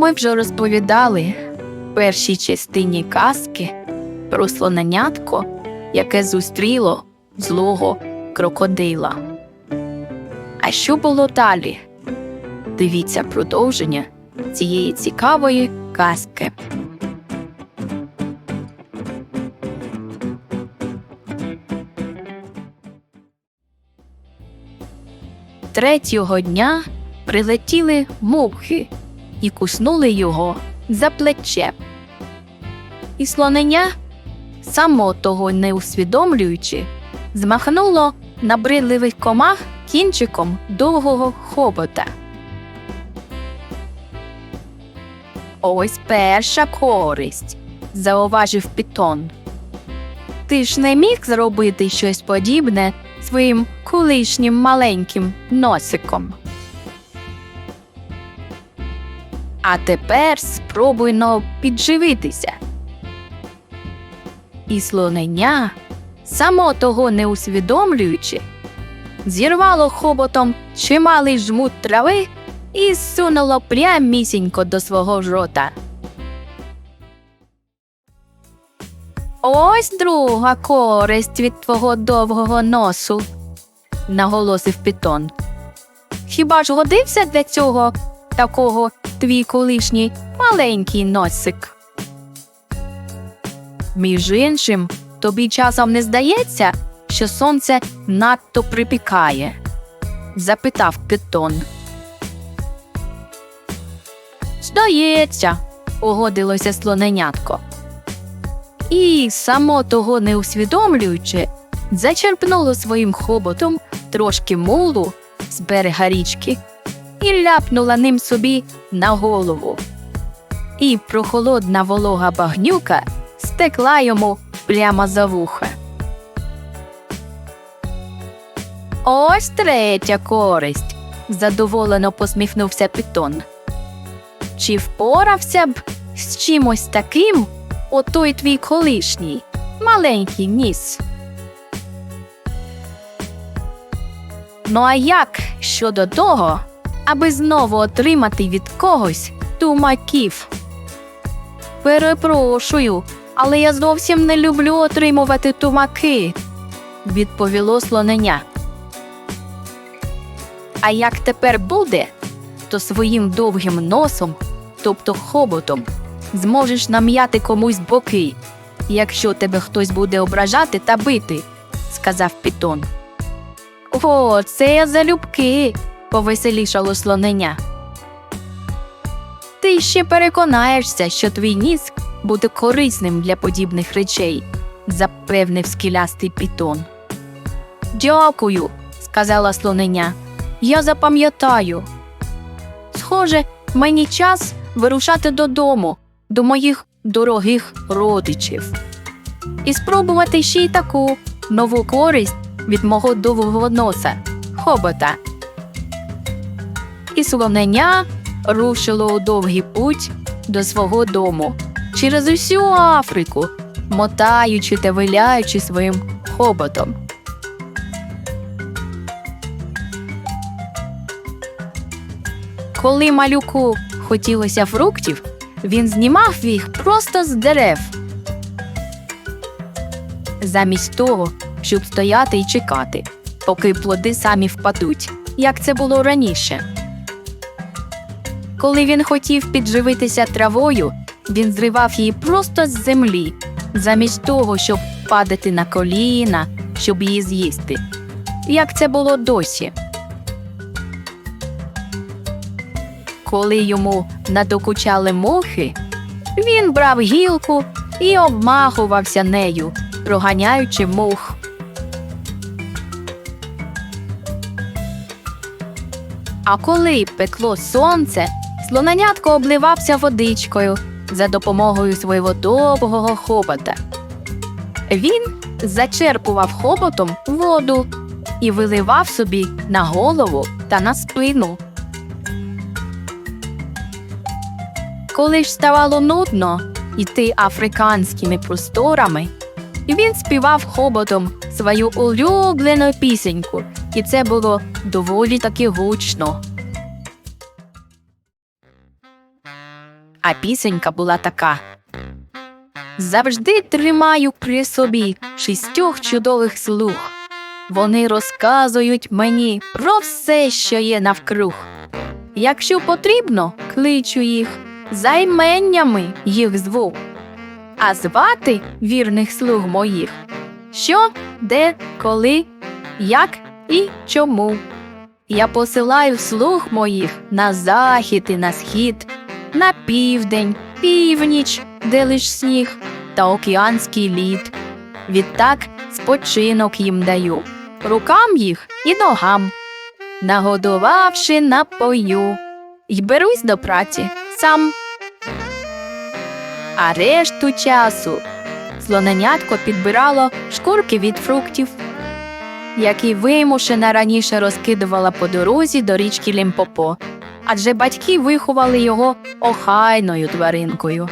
Ми вже розповідали в першій частині казки про слоненятко, яке зустріло злого крокодила. А що було далі? Дивіться продовження цієї цікавої казки. Третього дня прилетіли мухи і куснули його за плече. І слонення, само того не усвідомлюючи, змахнуло набридливих комах кінчиком довгого хобота. Ось перша користь, зауважив Пітон. Ти ж не міг зробити щось подібне своїм колишнім маленьким носиком. А тепер спробуй но підживитися. І слонення, само того не усвідомлюючи, зірвало хоботом чималий жмут трави і сунуло прямісінько до свого рота. Ось друга користь від твого довгого носу, наголосив Пітон. Хіба ж годився для цього такого твій колишній маленький носик? Між іншим, тобі часом не здається, що сонце надто припікає? запитав Пітон. Здається, погодилося слоненятко. І, само того не усвідомлюючи, зачерпнуло своїм хоботом трошки мулу з берега річки і ляпнула ним собі на голову. І прохолодна волога багнюка стекла йому прямо за вуха. Ось третя користь, задоволено посміхнувся Пітон. Чи впорався б з чимось таким отой твій колишній маленький ніс? Ну а як щодо того, аби знову отримати від когось тумаків? Перепрошую, але я зовсім не люблю отримувати тумаки, відповіло слонення. А як тепер буде, то своїм довгим носом, тобто хоботом, зможеш нам'яти комусь боки, якщо тебе хтось буде ображати та бити, сказав Пітон. О, це я залюбки, повеселішало слонення. Ти ще переконаєшся, що твій ніс буде корисним для подібних речей, запевнив скілястий пітон. Дякую, сказала слонення. Я запам'ятаю. Схоже, мені час вирушати додому, до моїх дорогих родичів. І спробувати ще й таку нову користь від мого довгого носа хобота. І слонення рушило у довгий путь до свого дому через усю Африку, мотаючи та виляючи своїм хоботом. Коли малюку хотілося фруктів, він знімав їх просто з дерев. Замість того, щоб стояти і чекати, поки плоди самі впадуть, як це було раніше. Коли він хотів підживитися травою, він зривав її просто з землі, замість того, щоб падати на коліна, щоб її з'їсти. Як це було досі. Коли йому надокучали мухи, він брав гілку і обмахувався нею, проганяючи мух. А коли пекло сонце, слоненятко обливався водичкою за допомогою свого довгого хобота. Він зачерпував хоботом воду і виливав собі на голову та на спину. Коли ж ставало нудно, іти африканськими просторами, він співав хоботом свою улюблену пісеньку, і це було доволі таки гучно. А пісенька була така. Завжди тримаю при собі шістьох чудових слуг. Вони розказують мені про все, що є навкруг. Якщо потрібно, кличу їх, займеннями їх зву. А звати вірних слуг моїх що, де, коли, як і чому. Я посилаю слуг моїх на захід і на схід, на південь, північ, де лиш сніг, та океанський лід. Відтак спочинок їм даю, рукам їх і ногам. Нагодувавши напою, й берусь до праці сам. А решту часу слоненятко підбирало шкурки від фруктів, які вимушена раніше розкидувала по дорозі до річки Лімпопо, адже батьки виховали його охайною тваринкою.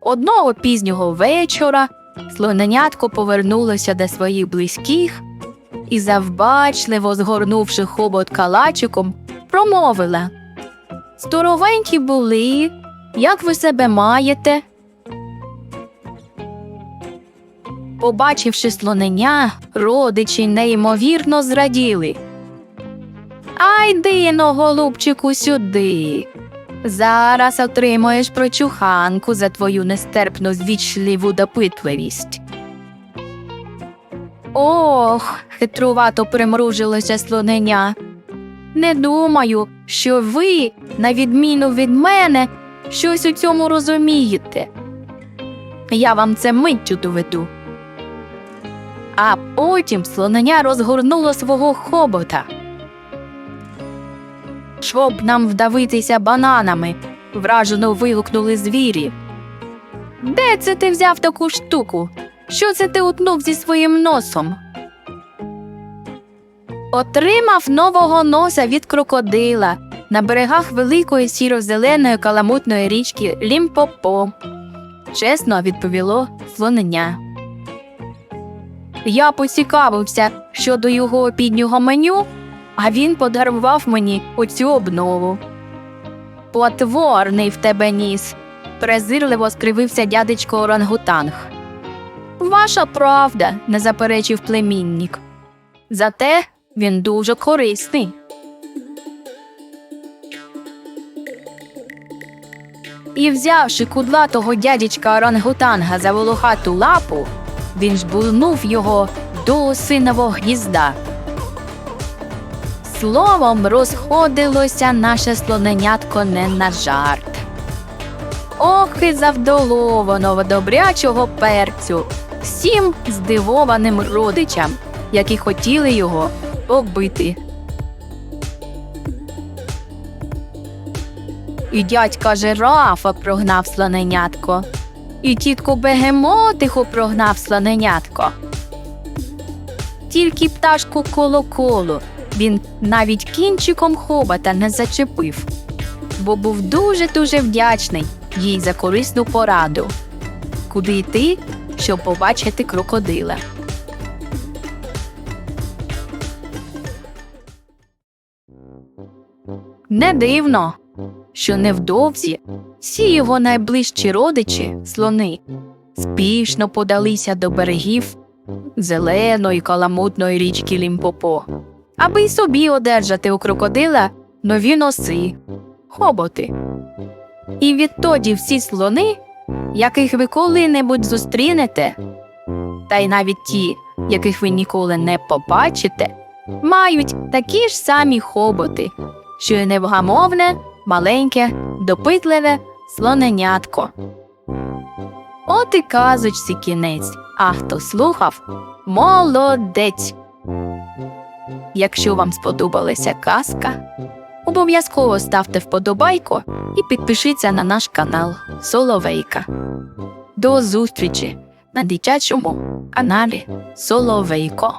Одного пізнього вечора слоненятко повернулося до своїх близьких і, завбачливо згорнувши хобот калачиком, промовила Здоровенькі були, як ви себе маєте? Побачивши слонення, родичі неймовірно зраділи. Ай дино, голубчику, сюди. Зараз отримаєш прочуханку за твою нестерпну звічливу допитливість. Ох, хитрувато примружилося слонення. Не думаю, що ви, на відміну від мене, щось у цьому розумієте. Я вам це миттю доведу. А потім слонення розгорнуло свого хобота. Щоб нам вдавитися бананами, вражено вигукнули звірі. Де це ти взяв таку штуку? Що це ти утнув зі своїм носом? Отримав нового носа від крокодила на берегах великої сіро-зеленої каламутної річки Лімпопо. Чесно відповіло слонення. Я поцікавився щодо його обіднього меню, а він подарував мені оцю обнову. Потворний в тебе ніс, презирливо скривився дядечко орангутанг. Ваша правда, не заперечив племінник. Зате він дуже корисний. І взявши кудлатого дядечка орангутанга за волохату лапу, він жбурнув його до осинового гнізда. Словом, розходилося наше слоненятко не на жарт. Ох, і завдало воно добрячого перцю всім здивованим родичам, які хотіли його побити. І дядька жирафа прогнав слоненятко, і тітку бегемотиху прогнав слоненятко. Тільки пташку колоколу він навіть кінчиком хобота не зачепив, бо був дуже дуже вдячний їй за корисну пораду. Куди йти, щоб побачити крокодила. Не дивно, що невдовзі всі його найближчі родичі, слони, спішно подалися до берегів зеленої каламутної річки Лімпопо, аби й собі одержати у крокодила нові носи, хоботи. І відтоді всі слони, яких ви коли-небудь зустрінете, та й навіть ті, яких ви ніколи не побачите, мають такі ж самі хоботи, що й невгамовне, маленьке, допитливе слоненятко. От і казочці кінець, а хто слухав молодець. Якщо вам сподобалася казка, обов'язково ставте вподобайку і підпишіться на наш канал Соловейка. До зустрічі на дитячому каналі Соловейко.